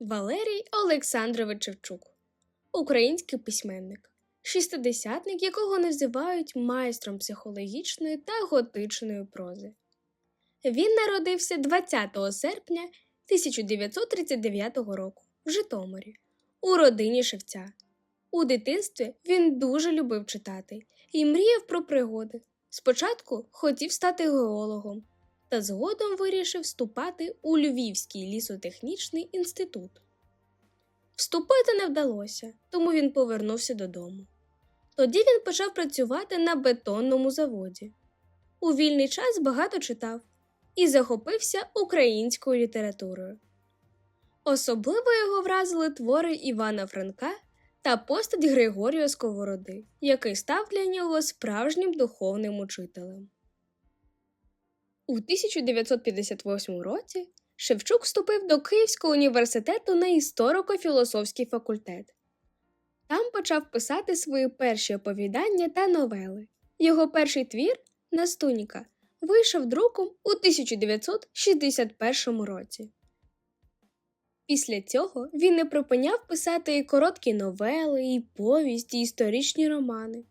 Валерій Олександрович Шевчук, український письменник, шістидесятник, якого називають майстром психологічної та готичної прози. Він народився 20 серпня 1939 року в Житомирі, у родині шевця. У дитинстві він дуже любив читати і мріяв про пригоди. Спочатку хотів стати геологом, та згодом вирішив вступати у Львівський лісотехнічний інститут. Вступити не вдалося, тому він повернувся додому. Тоді він почав працювати на бетонному заводі. У вільний час багато читав і захопився українською літературою. Особливо його вразили твори Івана Франка та постать Григорія Сковороди, який став для нього справжнім духовним учителем. У 1958 році Шевчук вступив до Київського університету на історико-філософський факультет. Там почав писати свої перші оповідання та новели. Його перший твір Настуніка вийшов друком у 1961 році. Після цього він не припиняв писати і короткі новели, і повісті, і історичні романи.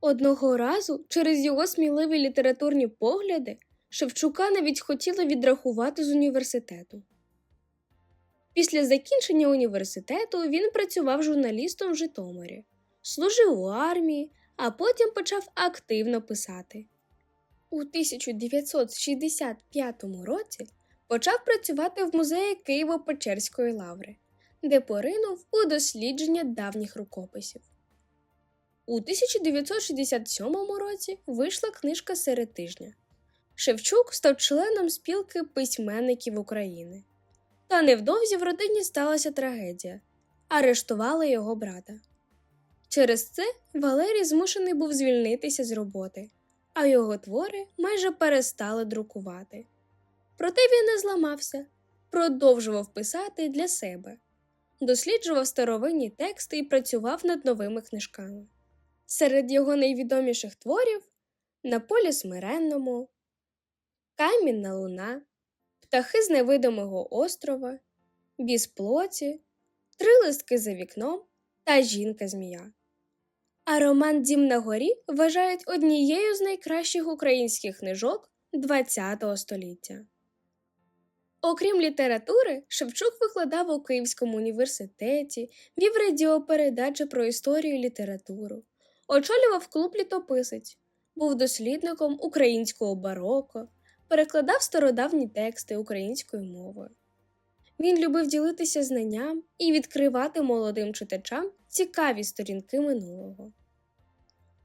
Одного разу через його сміливі літературні погляди Шевчука навіть хотіли відрахувати з університету. Після закінчення університету він працював журналістом в Житомирі, служив у армії, а потім почав активно писати. У 1965 році почав працювати в музеї Києво-Печерської лаври, де поринув у дослідження давніх рукописів. У 1967 році вийшла книжка Серед тижня. Шевчук став членом спілки письменників України. Та невдовзі в родині сталася трагедія арештували його брата. Через це Валерій змушений був звільнитися з роботи, а його твори майже перестали друкувати. Проте він не зламався, продовжував писати для себе, досліджував старовинні тексти і працював над новими книжками. Серед його найвідоміших творів на полі смиренному, Камінна луна, Птахи з невидимого острова, Бісплоті, Три листки за вікном та Жінка Змія. А роман Дім на горі вважають однією з найкращих українських книжок ХХ століття. Окрім літератури, Шевчук викладав у Київському університеті, вів радіопередачі про історію і літературу, очолював клуб літописець, був дослідником українського бароко, перекладав стародавні тексти українською мовою. Він любив ділитися знанням і відкривати молодим читачам цікаві сторінки минулого.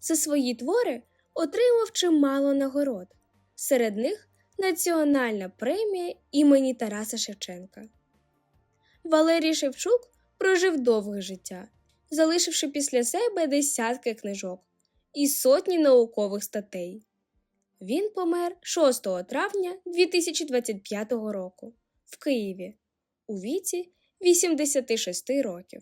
За свої твори отримав чимало нагород, серед них Національна премія імені Тараса Шевченка. Валерій Шевчук прожив довге життя, залишивши після себе десятки книжок і сотні наукових статей. Він помер 6 травня 2025 року в Києві у віці 86 років.